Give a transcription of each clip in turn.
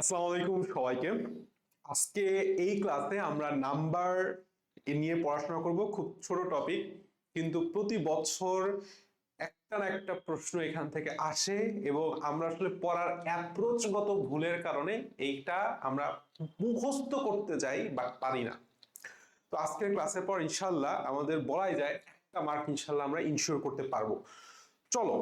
আসসালামু আলাইকুম সবাইকে। আজকে এই ক্লাসে আমরা নাম্বার নিয়ে পড়াশোনা করব, খুব ছোট টপিক কিন্তু প্রতি বছর একটা না একটা প্রশ্ন এখান থেকে আসে এবং আমরা আসলে পড়ার অ্যাপ্রোচগত ভুলের কারণে এইটা আমরা মুখস্থ করতে যাই বাট পারি না। তো আজকের ক্লাসের পর ইনশাল্লাহ আমাদের বলাই যায় একটা মার্ক ইনশাল্লাহ আমরা ইনশিওর করতে পারব। চলো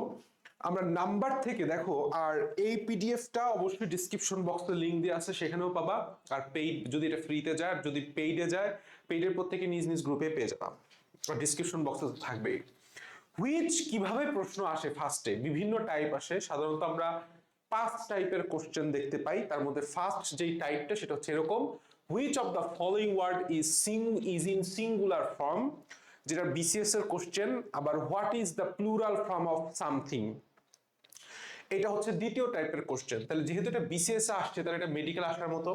আমরা নাম্বার থেকে দেখো, আর এই পিডিএফটা অবশ্যই ডিসক্রিপশন বক্সে লিংক দিয়ে আছে, সেখানেও পাবা। আর পেইড যদি এটা ফ্রিতে যায় যদি পেইডে যায় পেইডের প্রত্যেকে নিজ নিজ গ্রুপে পেয়ে যাবা। আর ডিসক্রিপশন বক্সে থাকবেই। হুইচ কীভাবে প্রশ্ন আসে ফার্স্টে বিভিন্ন টাইপ আসে। সাধারণত আমরা পাঁচ টাইপের কোশ্চেন দেখতে পাই। তার মধ্যে ফার্স্ট যেই টাইপটা সেটা হচ্ছে এরকম। Which of the following word is sing is in singular form যেটা বিসিএস এর কোশ্চেন আবার what is the plural form of something এটা হচ্ছে দ্বিতীয় টাইপের কোশ্চেন তাহলে যেহেতু এটা বিসিএস আসছে, তাহলে এটা মেডিকেল আসার মতো।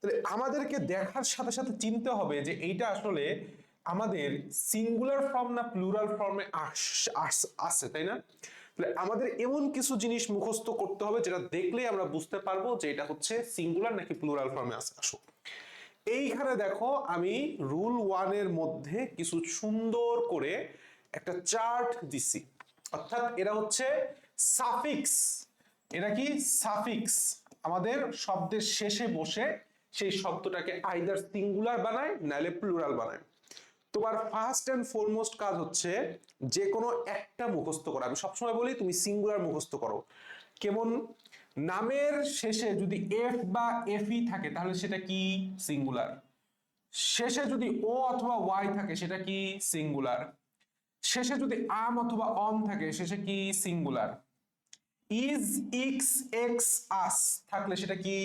তাহলে আমাদেরকে দেখার সাথে সাথে চিনতে হবে যে এইটা আসলে আমাদের সিঙ্গুলার ফর্ম না প্লুরাল ফর্মে আসছে তাই না? তাহলে আমাদের এমন কিছু জিনিস মুখস্থ করতে হবে যেটা দেখলেই আমরা বুঝতে পারব যে এটা হচ্ছে সিঙ্গুলার নাকি প্লুরাল ফর্মে আসে আসো। এইখানে দেখো আমি রুল ওয়ানের মধ্যে কিছু সুন্দর করে একটা চার্ট দিছি। অর্থাৎ এরা হচ্ছে সাফিক্স। এরা কি? সাফিক্স। আমাদের শব্দের শেষে বসে সেই শব্দটাকে আইদার সিঙ্গুলার বানায় নাহলে প্লুরাল বানায়। তোমার ফার্স্ট অ্যান্ড ফরমোস্ট কাজ হচ্ছে যে কোনো একটা মুখস্থ করা। আমি সবসময় বলি, তুমি সিঙ্গুলার মুখস্থ করো। কেমন? নামের শেষে যদি এফ বা এফই থাকে, তাহলে সেটা কি? সিঙ্গুলার শেষে যদি ও অথবা ওয়াই থাকে, সেটা কি? সিঙ্গুলার শেষে যদি আম অথবা অন থাকে, শেষে কি singular is ix ex us থাকলে সেটা কি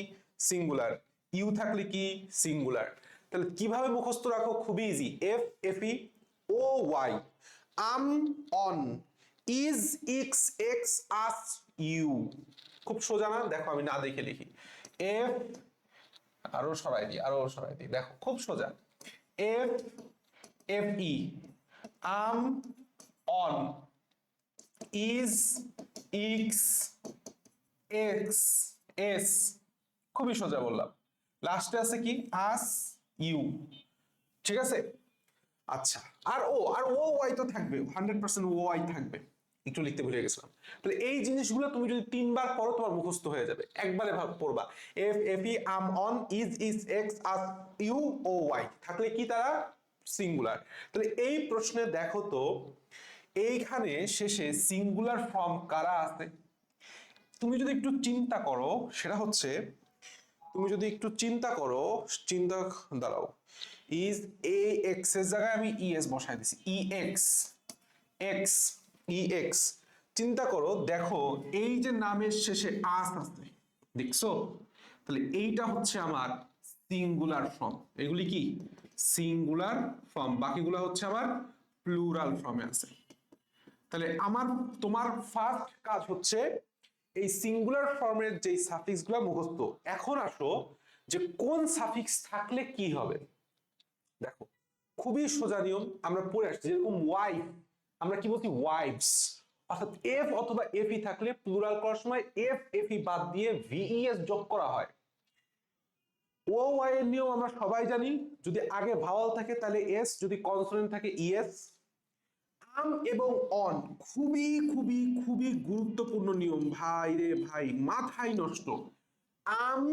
সিঙ্গুলার ইউ থাকলে কি সিঙ্গুলার তাহলে কীভাবে মুখস্থ রাখো? খুবই easy F fe O Y um on is ix ex us U খুব সোজা না? দেখো, আমি না দেখে লিখি। এফ আরও সরাই দিই, আরও সরাই দিই। দেখো, খুব সোজা। F F E um on is ix ex S খুবই সোজা বললাম। লাস্টে আছে কি? আস ইউ ঠিক আছে? আচ্ছা আর ও আর ও ওয়াই তো থাকবে। হান্ড্রেড পার্সেন্ট ও ওয়াই থাকবে। একটু লিখতে ভুলে গেছিলাম। তাহলে এই জিনিসগুলো তুমি যদি তিনবার পড়ো, তোমার মুখস্থ হয়ে যাবে। একবারে ভাব, পড়বা। F F E um on is is ex us U O Y থাকলে কি তারা? সিঙ্গুলার তাহলে এই প্রশ্নে দেখো তো এইখানে শেষে সিঙ্গুলার ফর্ম কারা আছে? তুমি যদি একটু চিন্তা করো, সেটা হচ্ছে, তুমি যদি একটু চিন্তা করো, চিন্তা, দাঁড়াও ইজ এ এক্সের জায়গায় আমি ইএস বসাই দিছি E X X E X চিন্তা করো, দেখো, এই যে নামের শেষে আস আছে, দেখছ? তাহলে এইটা হচ্ছে আমার সিঙ্গুলার ফর্ম এগুলি কি? সিঙ্গুলার ফর্ম বাকিগুলো হচ্ছে আমার প্লুরাল ফর্মে আছে। তাহলে আমার, তোমার ফার্স্ট কাজ হচ্ছে এই সিঙ্গুলার ফর্মের যে সাফিক্সগুলো মুখস্থ। এখন আসো যে কোন সাফিক্স থাকলে কি হবে? দেখো, খুবই সোজা নিয়ম, আমরা পড়ে আসছি। যেরকম ওয়াইফ আমরা কি বলছি? ওয়াইফস অর্থাৎ এফ অথবা এফই থাকলে প্লুরাল করার সময় এফ এফই বাদ দিয়ে ভিইএস যোগ করা হয়। ও ওয়াই এর নিয়ম আমরা সবাই জানি। যদি আগে ভাওয়াল থাকে, তাহলে এস যদি কনসোনেন্ট থাকে ইএস আম এবং অন। খুবই খুবই খুবই গুরুত্বপূর্ণ নিয়ম। ভাই রে ভাই, মাথায় নষ্ট। আম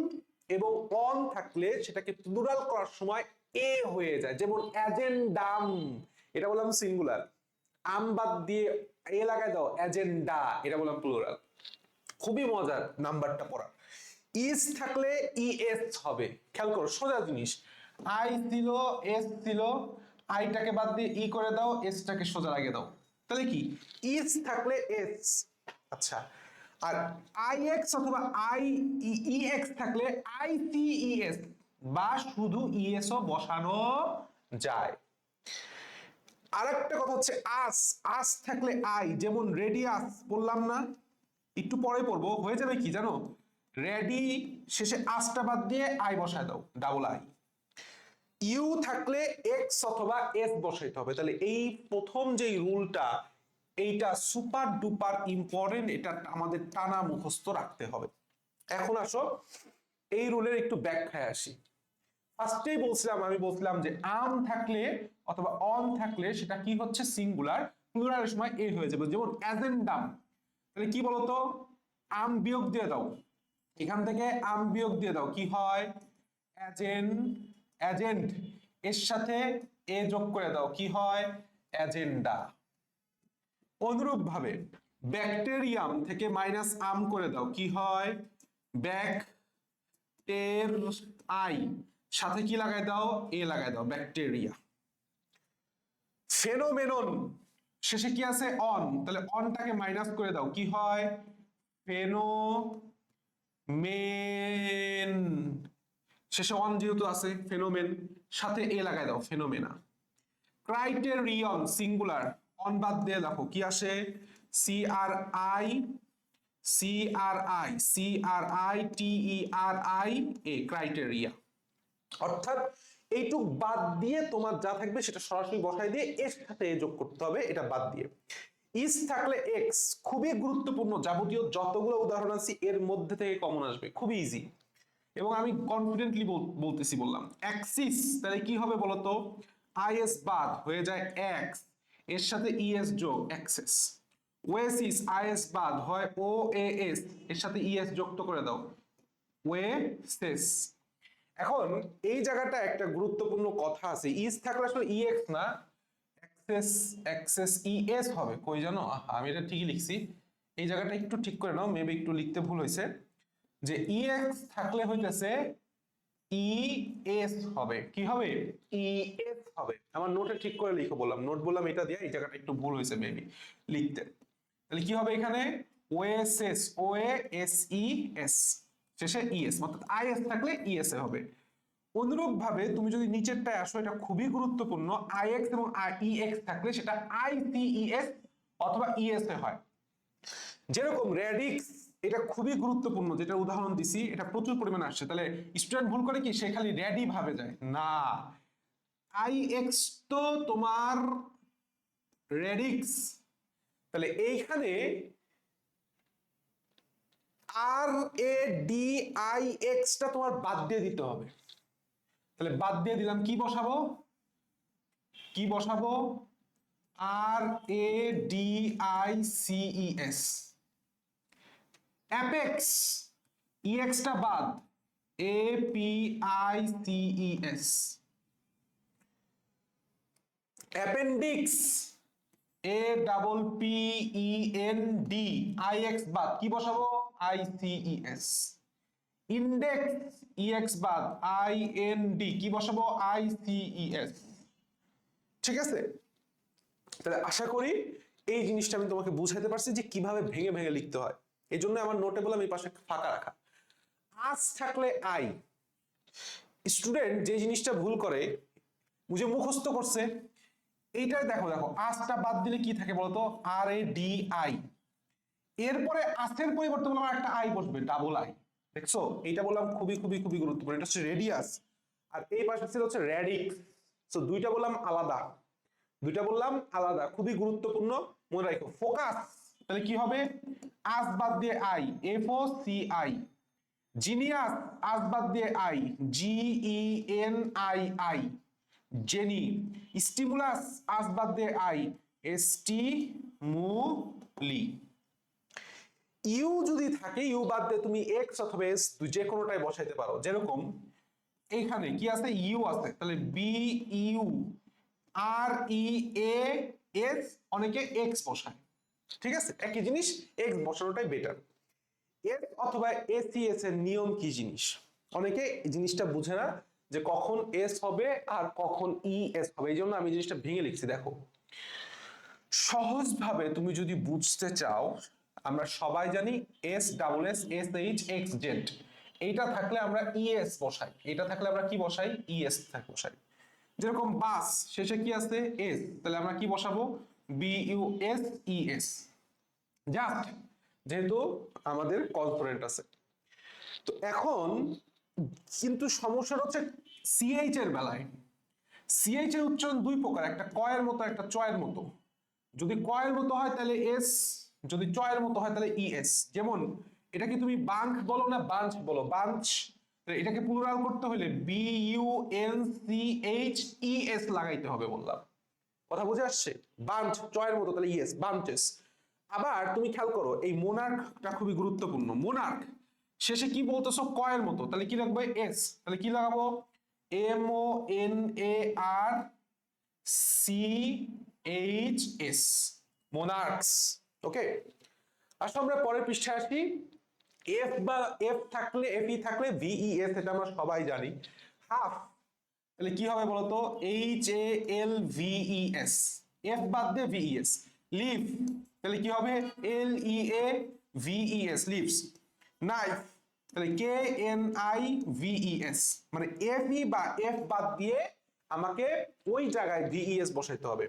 এবং অন থাকলে সেটাকে প্লুরাল করার সময় এ হয়ে যায়, যেমন অ্যাজেন্ডাম এটা বললাম সিঙ্গুলার আম বাদ দিয়ে এ লাগাই দাও অ্যাজেন্ডা এটা বললাম প্লুরাল খুবই মজার নাম্বারটা পড়া। ইস থাকলে ই এস হবে। খেয়াল করো, সোজা জিনিস। আই ছিল এস ছিল আইটাকে বাদ দিয়ে ই করে দাও এসটাকে সোজা লাগিয়ে দাও। তাহলে কি? ইস থাকলে এস আচ্ছা আর আই এক্স অথবা আই ই এক্স থাকলে আই সি ই এস বা শুধু ইএস ও বসানো যায়। আরেকটা কথা হচ্ছে আস। আস থাকলে আই যেমন রেডিয়াস বললাম না। একটু পরে পড়ব হয়ে যাবে কি জানো? রেডি শেষে আসটা বাদ দিয়ে আই বসায় দাও ডাবল আই ইউ থাকলে এক্স অথবা এস বসাইতে হবে। তাহলে এই প্রথম যে রুলটা, এইটা সুপার ডুপার ইম্পর্টেন্ট, এটা আমাদের টানা মুখস্থ রাখতে হবে। এখন আসো, এই রুলের একটু ব্যাখ্যায় আসি। ফার্স্টেই বলছিলাম, আমি বলছিলাম যে আম থাকলে অথবা অন থাকলে সেটা কি হচ্ছে? সিঙ্গুলার প্লুরালের সময় এ হয়ে যাবে। যেমন অ্যাজেন্ডাম। তাহলে কি বলতো? আম বিয়োগ দিয়ে দাও। এখান থেকে আম বিয়োগ দিয়ে দাও। কি হয়? অ্যাজেন্ট অ্যাজেন্ট এর সাথে এ যোগ করে দাও, কি হয়? অ্যাজেন্ডা অনুরূপ ভাবে ব্যাকটেরিয়াম থেকে মাইনাস আম করে দাও, কি হয়? ব্যাক টের আই সাথে কি লাগাই দাও? এ লাগাই দাও ব্যাকটেরিয়া ফেনোমেনন শেষে কি আছে? অন তাহলে অনটাকে মাইনাস করে দাও, কি হয়? ফেনো মেন শেষে অন যেহেতু আছে ফেনোমেন সাথে এ লাগাই দাও ফেনোমেনা ক্রাইটেরিয়ন সিঙ্গুলার অন বাদ দিয়ে দেখো, কি আসে? C R I C R I C R I T E R I A criteria অর্থাৎ এইটুক বাদ দিয়ে তোমার যা থাকবে সেটা সরাসরি বসাই দিয়ে এর সাথে যোগ করতে হবে, এটা বাদ দিয়ে। ইস থাকলে এক্স খুবই গুরুত্বপূর্ণ, যাবতীয় যতগুলো উদাহরণ আছে, এর মধ্যে থেকে কমন আসবে, খুবই ইজি এবং আমি কনফিডেন্টলি বলতেছি বললাম। অ্যাক্সিস তাহলে কি হবে বলতো? আইএস বাদ হয়ে যায় এক্সের সাথে ইএস যোগ অ্যাক্সেস ওয়েসিস আইএস বাদ হয় ও এস এর সাথে ইএস যুক্ত করে দাও। ওয়েসেস এখন এই জায়গাটা একটা গুরুত্বপূর্ণ কথা আছে। ইস থাকলে আসলে ইএক্স না অ্যাক্সেস অ্যাক্সেস ইএস হবে। কই জানো? আমি এটা ঠিকই লিখছি। এই জায়গাটা একটু ঠিক করে নাও মেবি একটু লিখতে ভুল হয়েছে। যে ইএক্স থাকলে হইতেছে ই এস হবে। কি হবে? ই এস হবে। আমার নোটে ঠিক করে লিখো বললাম। নোট বললাম এটা দিয়ে, এই জায়গাটা একটু ভুল হয়েছে মেবি লিখতে। তাহলে কি হবে এখানে? Oasis O S E S শেষে ইএস অর্থাৎ আইএস থাকলে ইএস এ হবে। অনুরূপ ভাবে তুমি যদি নিচেরটায় আসো, এটা খুবই গুরুত্বপূর্ণ। আইএক্স এবং ইএক্স থাকলে সেটা আইসিইএস অথবা ইএস এ হয়। যেরকম র্যাডিক্স এটা খুবই গুরুত্বপূর্ণ, যেটা উদাহরণ দিছি, এটা প্রচুর পরিমাণে আসছে। তাহলে স্টুডেন্ট ভুল করে কি? সে খালি র্যাডি ভাবে যায়। না। আই এক্স তো তোমার র্যাডিক্স তাহলে এইখানে আর এ ডি আই এক্সটা তোমার বাদ দিয়ে দিতে হবে। তাহলে বাদ দিয়ে দিলাম, কি বসাবো? কি বসাবো? আর A D I C E S apex ইএক্সটা বাদ। A P I C E S appendix A double P E N D I X বাদ। কি বসাবো? I C E S index ex বাদ। আই এন ডি কি বসাবো? I C E S ঠিক আছে? তাহলে আশা করি এই জিনিসটা আমি তোমাকে বুঝাতে পারছি যে কীভাবে ভেঙে ভেঙে লিখতে হয়। এই জন্য আমার নোটে বললাম এই পাশে ফাঁকা রাখা। আজ থাকলে আই। স্টুডেন্ট যে জিনিসটা ভুল করে, বুঝে মুখস্থ করছে, এইটাই দেখো দেখো, আজটা বাদ দিলে কি থাকে বলতো? আর এ ডি আই এরপরে আজের পরিবর্তে বললাম একটা আই বসবে ডাবল আই দেখছ? এইটা বললাম খুবই খুবই খুবই গুরুত্বপূর্ণ। এটা হচ্ছে রেডিয়াস আর এই পাশে ছিল হচ্ছে র্যাডিক্স তো দুইটা বললাম আলাদা। দুইটা বললাম আলাদা। খুবই গুরুত্বপূর্ণ। মনে রাখো ফোকাস তাহলে কি হবে? আজ বাদ দিয়ে I F O C I genius, us বাদ দিয়ে I G E N I I genii, stimulus, us বাদ দিয়ে আই এস টি মুলি। ইউ যদি থাকে, ইউ বাদ দিয়ে তুমি এক্স অথবা এস যে কোনোটাই বসাইতে পারো। যেরকম এখানে কি আছে? ইউ আছে। তাহলে B U R E A S অনেকে এক্স বসায়। ঠিক আছে? একই জিনিস এক্স বসানোটাই বেটার এস অথবা এসিএস এর নিয়ম কি জিনিস? অনেকে জিনিসটা বুঝে না যে কখন এস হবে আর কখন ই এস হবে। এই জন্য আমি জিনিসটা ভেঙে লিখছি, দেখো। সহজভাবে তুমি যদি বুঝতে চাও, আমরা সবাই জানি S double S S H X Z এইটা থাকলে আমরা ইএস বসাই। এটা থাকলে আমরা কি বসাই? ইএস থাকে বসাই। যেরকম বাস, শেষে কি আছে? এস তাহলে আমরা কি বসাবো? B U S E S just যেহেতু আমাদের কনসোনেন্ট আছে। তো এখন, কিন্তু সমস্যাটা হচ্ছে সিএইচ এর বেলায়। সিএইচ এর উচ্চারণ দুই প্রকার, একটা কয়ের মতো, একটা চয়ের মতো। যদি কয়ের মতো হয়, তাহলে এস যদি চয়ের মতো হয়, তাহলে ইএস যেমন এটা কি তুমি বাঙ্ক বলো না, বাঞ্চ বলো। বাঞ্চ এটাকে প্লুরাল করতে হলে B U N C H E লাগাইতে হবে বললাম। কথা বুঝে আসছে? বাঞ্চ চয়ের মতো, তাহলে ইয়েস বাঞ্চেস আবার তুমি খেয়াল করো, এই মোনার্কটা খুবই গুরুত্বপূর্ণ। মোনার্ক শেষে কি বলতেছো? কয়ের মতো। তাহলে কি লাগবে এস তাহলে কি লাগাবো? M O N A R C H S monarchs okay আসলে আমরা পরের পৃষ্ঠায় আসি। এফ বা এফ থাকলে এফ ই থাকলে ভিই এস এটা আমরা সবাই জানি। হাফ তাহলে কি হবে বলতো? H A L V E S F বাদ দিয়ে ভিই এস লিভ তাহলে কি হবে? L E A V E S leaves knife তাহলে K N I V E S মানে এফ ই বা এফ বাদ দিয়ে আমাকে ওই জায়গায় ভিইএস বসাইতে হবে।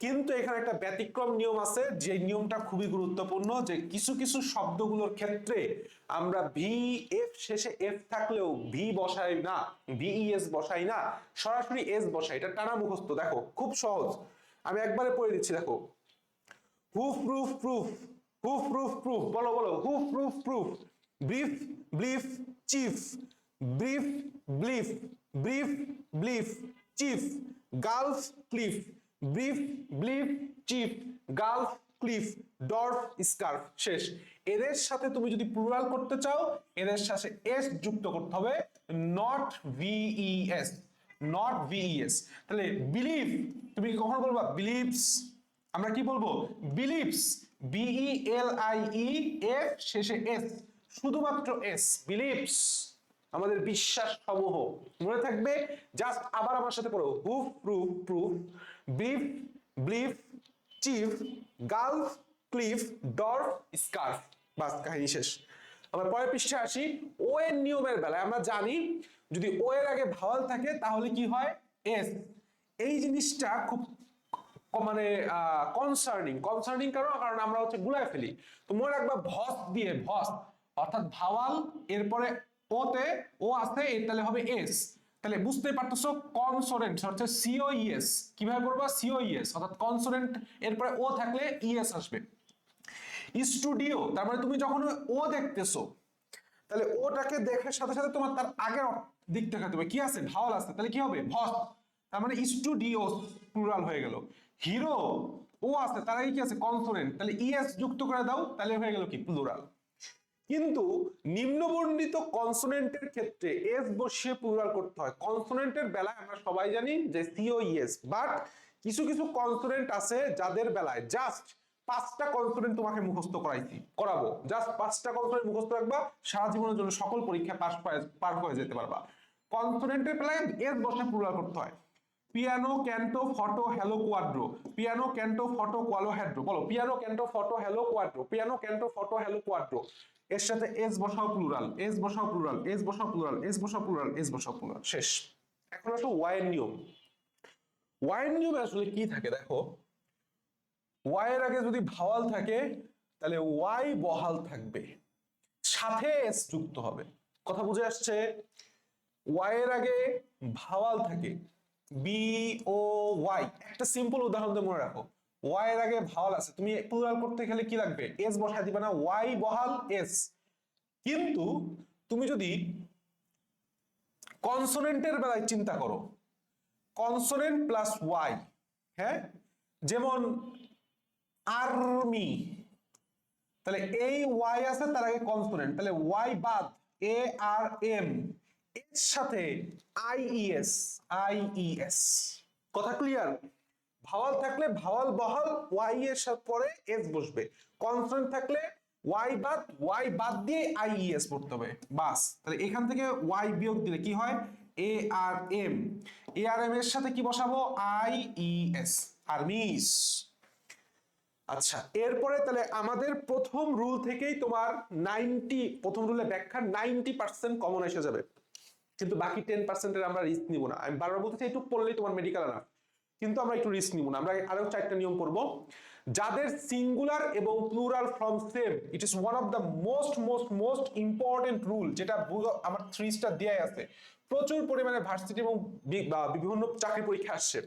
কিন্তু এখানে একটা ব্যতিক্রম নিয়ম আছে, যে নিয়মটা খুবই গুরুত্বপূর্ণ, যে কিছু কিছু শব্দগুলোর ক্ষেত্রে আমরা ভি এফ শেষে এফ থাকলেও ভি বসাই না ভিইএস বসাই না, সরাসরি এস বসাই, এটা টানা মুখস্থ। দেখো, খুব সহজ। আমি একবারে পড়ে দিচ্ছি, দেখো। Hoof proof proof, hoof proof proof, বলো বলো। Hoof proof proof, brief, belief, chief, brief, belief brief, belief, chief, gulf, cliff. Brief, belief, chief, gulf, cliff, dwarf, scarf, শেষ। এদের সাথে তুমি যদি প্লুরাল করতে চাও, এদের সাথে এস যুক্ত করতে হবে not V E S not V E S তাহলে বিলিভ তুমি কি কখন বলবা? বিলিভস আমরা কি বলব? Beliefs B E L I E F শেষে এস শুধুমাত্র এস বিলিভস আমাদের বিশ্বাস সমূহ মনে থাকবে? জাস্ট আবার আমার সাথে পড়ো hoof proof proof brief belief chief gulf cliff dwarf scarf বাস, কাহিনী শেষ। আমরা পরের পৃষ্ঠে আসি ও এর নিয়মের বেলায়। আমরা জানি যদি ও এর আগে ভাওয়াল থাকে, তাহলে কি হয়? এস এই জিনিসটা খুব মানে কনসার্নিং কনসার্নিং কারণ কারণ আমরা হচ্ছে গুলায় ফেলি। তো মনে রাখবা, ভস দিয়ে, ভস, অর্থাৎ ভাওয়াল এরপরে ওতে ও আছে, এর তাহলে হবে এস তাহলে বুঝতে পারতেছো কনসোনেন্ট সিও ইএস কীভাবে করবা? সিও ইএস অর্থাৎ কনসোনেন্ট এরপরে ও থাকলে ইএস আসবে। স্টুডিও তার মানে তুমি যখন ও দেখতেছো, তাহলে ওটাকে দেখার সাথে সাথে তোমার তার আগের দিক দেখাতে কি আছে? ভাওয়াল আছে। তাহলে কি হবে? ভস। তার মানে স্টুডিও প্লুরাল হয়ে গেল। হিরো ও আছে। তার আগে কি আছে? কনসোনেন্ট তাহলে ইএস যুক্ত করে দাও, তাহলে হয়ে গেল কি? প্লুরাল কিন্তু নিম্নবর্ণিত কনসোনেন্টের ক্ষেত্রে এস বসিয়ে প্লুরাল করতে হয়। কনসোনেন্টের বেলায় আমরা সবাই জানি যে সিও ইএস বাট কিছু কিছু কনসোনেন্ট আছে যাদের বেলায় জাস্ট পাঁচটা কনসোনেন্ট তোমাকে মুখস্থ করাইছি, করাবো। জাস্ট পাঁচটা কনসোনেন্ট মুখস্থ রাখবা, সারা জীবনের জন্য সকল পরীক্ষা পাস পার হয়ে যেতে পারবা। কনসোনেন্টের বেলায় এস বসে প্লুরাল করতে হয়। পিয়ানো ক্যান্টো ফটো হ্যালো কোয়াড্রো পিয়ানো ক্যান্টো ফটো কোয়ালো হ্যাড্রো বলো পিয়ানো ক্যান্টো ফটো হ্যালো কোয়াড্রো পিয়ানো ক্যান্টো ফটো হ্যালো কোয়াড্রো এর সাথে এস বসাও প্লুরাল এস বসাও প্লুরাল এস বসাও প্লুরাল এস বসাও প্লুরাল এস বসাও প্লুরাল শেষ। এখন আসলে ওয়াইয়ের নিয়ম। ওয়াইয়ের নিয়মে আসলে কি থাকে দেখো? ওয়াইয়ের আগে যদি ভাওয়াল থাকে, তাহলে ওয়াই বহাল থাকবে। সাথে এস যুক্ত হবে। কথা বুঝে আসছে? ওয়াই এর আগে ভাওয়াল থাকে। বি ও ওয়াই একটা সিম্পল উদাহরণ দিয়ে মনে রাখো। ওয়াই এর আগে ভাওয়াল আছে। তুমি প্লুরাল করতে গেলে কি লাগবে? এস বসায় দিবে না। ওয়াই বহাল এস কিন্তু তুমি যদি কনসোনেন্টের বেলায় চিন্তা করো কনসোনেন্ট প্লাস ওয়াই হ্যাঁ? যেমন আর্মি তাহলে এই ওয়াই আছে, তার আগে কনসোনেন্ট তাহলে ওয়াই বাদ এ আর এম এর সাথে আইইএস আইইএস কথা ক্লিয়ার ভাওয়াল থাকলে ভাওয়াল বহাল ওয়াই এর পরে এস বসবে। কনসোনেন্ট থাকলে ওয়াই বাদ ওয়াই বাদ দিয়ে আই এস পড়তে হবে। বাস। তাহলে এখান থেকে ওয়াই বিয়োগ দিলে কি হয়? এ আর এম এ আর এম এর সাথে কি বসাবো? আইইএস আর্মিস আচ্ছা এরপরে তাহলে আমাদের প্রথম রুল থেকেই তোমার নাইনটি প্রথম রুলে ব্যাখ্যা নাইনটি পার্সেন্ট কমন এসে যাবে। কিন্তু বাকি টেন পার্সেন্টের আমরা রিস্ক নিব না। আমি বারবার বলতে চাই একটু পড়লেই তোমার মেডিকেল আনা কিন্তু আমরা একটু রিস্ক নিব না। আমরা আরও চারটা নিয়ম পড়ব যাদের সিঙ্গুলার এবং plural form same it is one of the most most most important rule যেটা আমার থ্রি স্টার দেওয়াই আছে। প্রচুর পরিমাণে ভার্সিটি এবং বিভিন্ন চাকরি পরীক্ষা আসছে।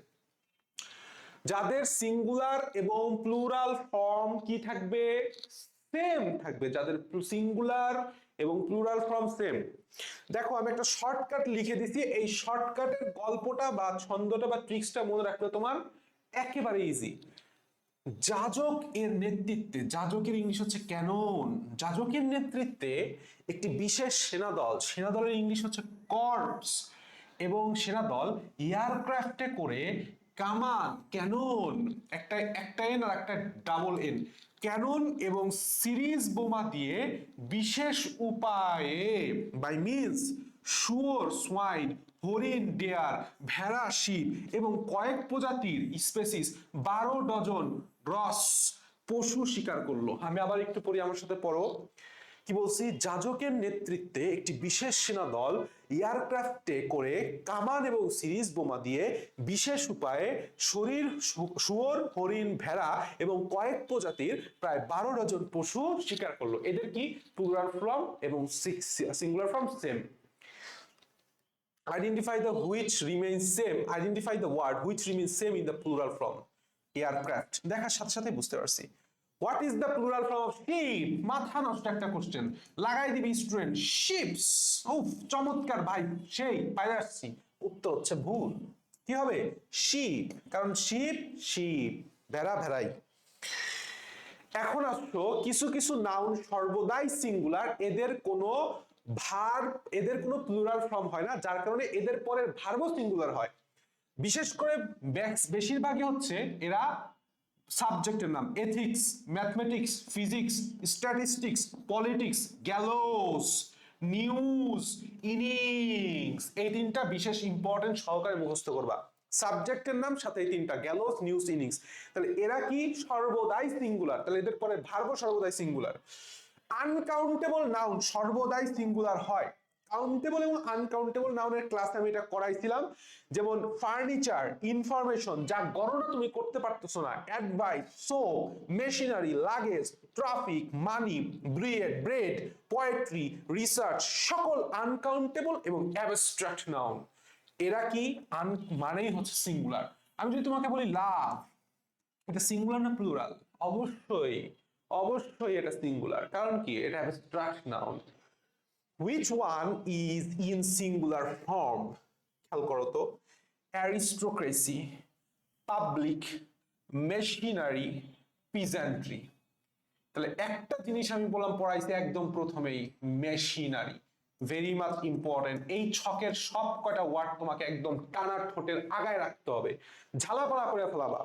যাদের সিঙ্গুলার এবং প্লুরাল ফর্ম কি থাকবে? সেম থাকবে। যাদের সিঙ্গুলার এবং প্লুরাল ফর্ম সেম দেখো, আমি একটা শর্টকাট লিখে দিছি। এই শর্টকাটের গল্পটা বা ছন্দটা বা ট্রিক্সটা মনে রাখলে তোমার একেবারে ইজি যাজক এর নেতৃত্বে, যাজকের ইংলিশ হচ্ছে ক্যানন যাজকের নেতৃত্বে একটি বিশেষ সেনাদল, সেনাদলের ইংলিশ হচ্ছে কর্পস এবং সেনাদল এয়ারক্রাফটে করে কামান ক্যানন একটা একটা এন আর একটা ডাবল এন ক্যানন এবং সিরিজ বোমা দিয়ে বিশেষ উপায়ে বাই মিনস শুয়োর, সোয়াইন, হরিণ, ডেয়ার, ভেড়া শিব এবং কয়েক প্রজাতির স্পেসিস বারো ডজন রস পশু শিকার করল। আমি আবার একটু পড়ি আমার সাথে, পড়ো। কি বলছি? যাজকের নেতৃত্বে একটি বিশেষ সেনা দল এয়ারক্রাফটে করে কামান এবং সিরিজ বোমা দিয়ে বিশেষ উপায়ে শরীর শুয়োর, হরিণ, ভেড়া এবং কয়েক প্রজাতির প্রায় বারো ডজন পশু শিকার করল। এদের কি? প্লুরাল ফর্ম এবং singular form same identify the which remains same identify the word which remains same in the plural form. Aircraft. দেখার সাথে সাথে বুঝতে পারছি। What is the plural form of ship মাথা নষ্ট একটা কোশ্চেন লাগাই দিবি স্টুডেন্ট শিপস উফ, চমৎকার ভাই, সেই পাইরে আসছি। উত্তর হচ্ছে ভুল। কি হবে? শিপ কারণ শিপ শিপ ভেড়া, ভেড়াই। এখন আসছো, কিছু কিছু নাউন সর্বদাই সিঙ্গুলার এদের কোনো ভার এদের কোনো প্লুরাল ফর্ম হয় না, যার কারণে এদের পরের ভার্বও সিঙ্গুলার হয়। বিশেষ করে বেশিরভাগই হচ্ছে এরা সাবজেক্টের নাম ethics mathematics physics statistics politics gallows news innings এই তিনটা বিশেষ ইম্পর্টেন্ট সহকারে মুখস্থ করবা। সাবজেক্টের নাম, সাথে এই তিনটা গ্যালোস নিউজ ইনিংস তাহলে এরা কি? সর্বদাই সিঙ্গুলার তাহলে এদের পরে ভার্ব সর্বদাই সিঙ্গুলার আনকাউন্টেবল নাউন সর্বদাই সিঙ্গুলার হয়। কাউন্টেবল এবং আনকাউন্টেবল নাউনের ক্লাস আমি এটা করাইছিলাম। যেমন ফার্নিচার ইনফরমেশন যা গণনা তুমি করতে পারতেছো না। Advice so machinery luggage traffic money bread bread poetry research সকল আনকাউন্টেবল এবং অ্যাবস্ট্রাক্ট নাউন এরা কি? আন মানেই হচ্ছে সিঙ্গুলার আমি যদি তোমাকে বলি লাভ এটা সিঙ্গুলার না প্লুরাল অবশ্যই অবশ্যই এটা সিঙ্গুলার কারণ কি? এটা abstract noun which one is in singular form? খেয়াল aristocracy, public, machinery, peasantry তাহলে একটা জিনিস আমি বললাম, পড়াইছি একদম প্রথমেই মেশিনারি ভেরি মাচ ইম্পর্টেন্ট এই ছকের সব কয়টা ওয়ার্ড তোমাকে একদম টানা ঠোঁটের আগায় রাখতে হবে। ঝালাপালা করে ফেলাবা।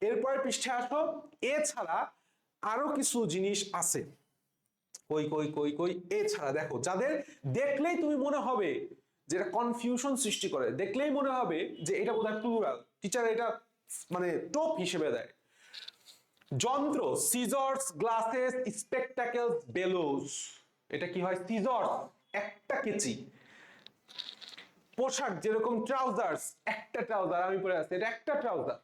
এরপরে পৃষ্ঠে আসো। এছাড়া আরও কিছু জিনিস আছে। কই কই কই কই, এছাড়া দেখো, যাদের দেখলেই তুমি মনে হবে যেটা কনফিউশন সৃষ্টি করে, দেখলেই মনে হবে যে এটা বোধহয় প্লুরাল টিচার এটা মানে টোপ হিসেবে দেয়। যন্ত্র সিজর্স গ্লাসেস স্পেকটাকেলস বেলোস এটা কি হয়? সিজর্স একটা কেচি। পোশাক, যেরকম ট্রাউজার্স একটা ট্রাউজার আমি পরে আছি এটা একটা ট্রাউজার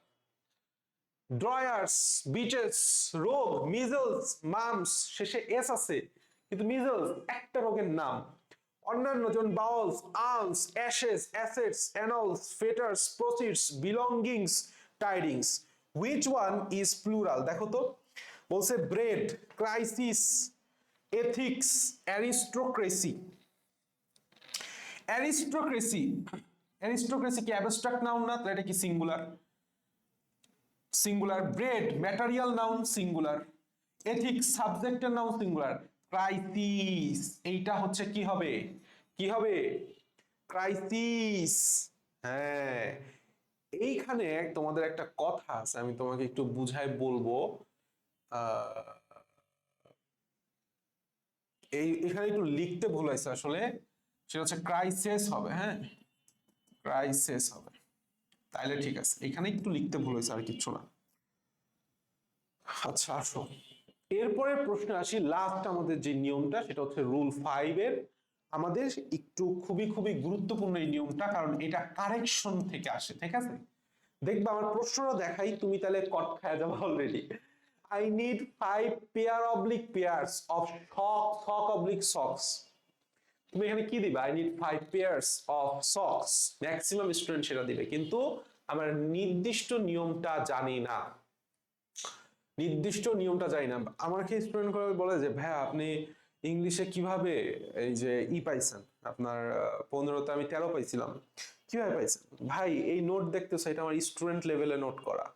ড্রয়ার্স বিচেস রোগ, মিজলস, মামস, শেষে এস আছে। কিন্তু মিজলস একটা রোগের নাম। অন্যান্য যেমন bowls arms, ashes, assets, annals, fetters, proceeds belongings tidings. Which one is plural দেখো তো। বলছে bread, crisis, ethics, aristocracy. Aristocracy. Aristocracy কি? অ্যাবস্ট্রাক্ট নাউন না? এটা কি singular singular bread material noun singular ethics সাবজেক্টের নাউন সিঙ্গুলার ক্রাইসিস এইটা হচ্ছে কি হবে? কি হবে? ক্রাইসিস হ্যাঁ। এইখানে তোমাদের একটা কথা আছে, আমি তোমাকে একটু বুঝাই বলব। এই, এখানে একটু লিখতে ভুল হয়েছে আসলে। সেটা হচ্ছে ক্রাইসিস হবে হ্যাঁ? ক্রাইসিস হবে। তাইলে ঠিক আছে। এখানে একটু লিখতে ভুল হয়েছে আর কিচ্ছু না। আচ্ছা আসো। এরপরে প্রশ্ন আসি লাস্ট আমাদের যে নিয়মটা, সেটা হচ্ছে রুল ফাইভ এর। আমাদের একটু খুবই খুবই গুরুত্বপূর্ণ এই নিয়মটা, কারণ এটা কারেকশন থেকে আসে, ঠিক আছে? দেখবা, আমার প্রশ্নটা দেখাই, তুমি তাহলে কট খায় যাবে already I need five pair oblique pairs of sock sock oblique socks তুমি এখানে কি দিবে? I need five pairs of socks maximum student সেটা দিবে। কিন্তু আমরা নির্দিষ্ট নিয়মটা জানি না। নির্দিষ্ট নিয়মটা জানি না। আমাকে স্টুডেন্ট করে বলে যে ভাই আপনি ইংলিশে কীভাবে এই যে ই পাইছেন? আপনার পনেরোতে আমি তেরো পাইছিলাম। কীভাবে পাইছেন? ভাই, এই নোট দেখতেছো, এটা আমার স্টুডেন্ট লেভেলে নোট করা।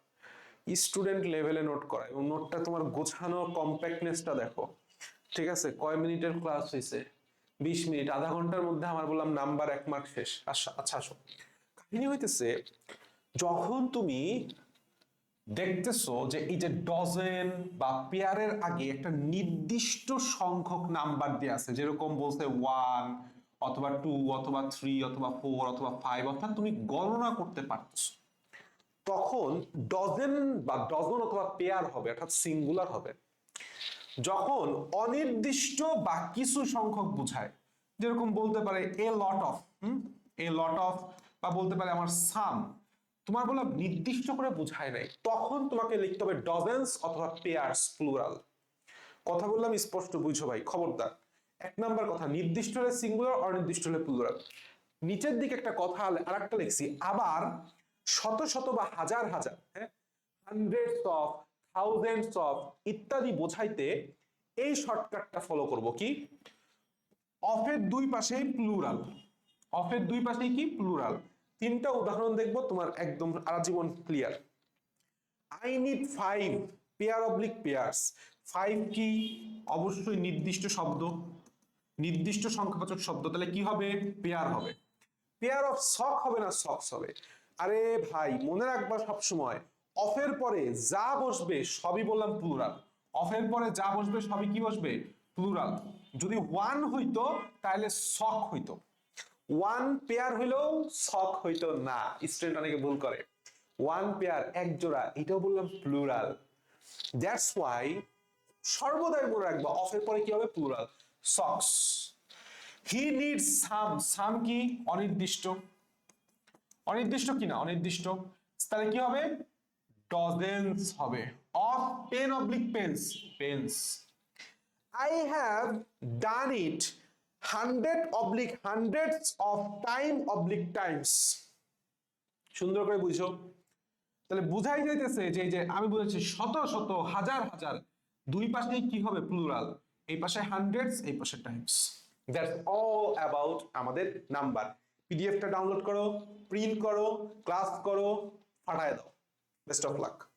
স্টুডেন্ট লেভেলে নোট করা। এবং নোটটা তোমার গোছানো কম্প্যাক্টনেসটা দেখো। ঠিক আছে? কয় মিনিটের ক্লাস হয়েছে বিশ মিনিট, আধা ঘণ্টার মধ্যে আমার বললাম নাম্বার এক মার্ক শেষ। আচ্ছা আচ্ছা আসো। কাহিনী হইতেছে, যখন তুমি দেখতেছো যে এই যে ডজেন বা পেয়ারের আগে একটা নির্দিষ্ট সংখ্যক নাম্বার দিয়ে আছে, যেরকম বলছে ওয়ান অথবা টু অথবা থ্রি অথবা ফোর অথবা ফাইভ, অর্থাৎ তুমি গণনা করতে পারতেছো। তখন ডজেন বা ডজন অথবা পেয়ার হবে, অর্থাৎ সিঙ্গুলার হবে। যখন অনির্দিষ্ট বা কিছু সংখ্যক বোঝায়, যেরকম বলতে পারে a lot of a lot of বা বলতে পারে আমার সাম তোমার বলা নির্দিষ্ট করে বোঝায় নাই, তখন তোমাকে লিখতে হবে ডজেন্স অথবা পেয়ার্স প্লুরাল কথা বললাম স্পষ্ট বুঝো ভাই, খবরদার। এক নাম্বার কথা, নির্দিষ্ট হলে সিঙ্গুলার অনির্দিষ্ট হলে প্লুরাল নিচের দিকে একটা কথা আর একটা লিখছি, আবার শত শত বা হাজার হাজার হ্যাঁ? হান্ড্রেডস অফ থাউজেন্ডস অফ ইত্যাদি বোঝাইতে এই শর্টকাটটা ফলো করব কি? অফের দুই পাশেই প্লুরাল অফের দুই পাশেই কি? প্লুরাল তিনটা উদাহরণ দেখব, তোমার একদম আজীবন clear I need five pair oblique pairs five কি? অবশ্যই নির্দিষ্ট শব্দ। নির্দিষ্ট সংখ্যাবাচক শব্দ, তাহলে কি হবে? পেয়ার হবে। পেয়ার অফ সক হবে না সক্স হবে? আরে ভাই, মনে রাখবা সবসময় অফের পরে যা বসবে সবই বললাম প্লুরাল অফের পরে যা বসবে সবই কি বসবে? প্লুরাল যদি ওয়ান হইতো, তাহলে সক হইতো। ওয়ান পেয়ার হইলেও সক হইতো না। স্টুডেন্ট অনেকে ভুল করে। ওয়ান পেয়ার এক জোড়া, এটাও বললাম প্লুরাল দ্যাটস ওয়াই সর্বদাই মনে রাখবা, অফের পরে কি হবে? Plural socks he needs some some কি? অনির্দিষ্ট। অনির্দিষ্ট কি না? অনির্দিষ্ট। তাহলে কি হবে? ডজেন্স হবে of pen oblique pens pens I have done it hundred oblique, hundreds of time oblique times. সুন্দর করে বুঝো। তাহলে বুঝাই যাইতেছে যে যে আমি বলেছি শত শত, হাজার হাজার। দুই পাশে কি হবে? প্লুরাল এই পাশে হান্ড্রেডস এই পাশে টাইমস দ্যাটস অল অ্যাবাউট আমাদের নাম্বার পিডিএফটা ডাউনলোড করো প্রিন্ট করো ক্লাস করো ফাটায় দাও। Best of luck.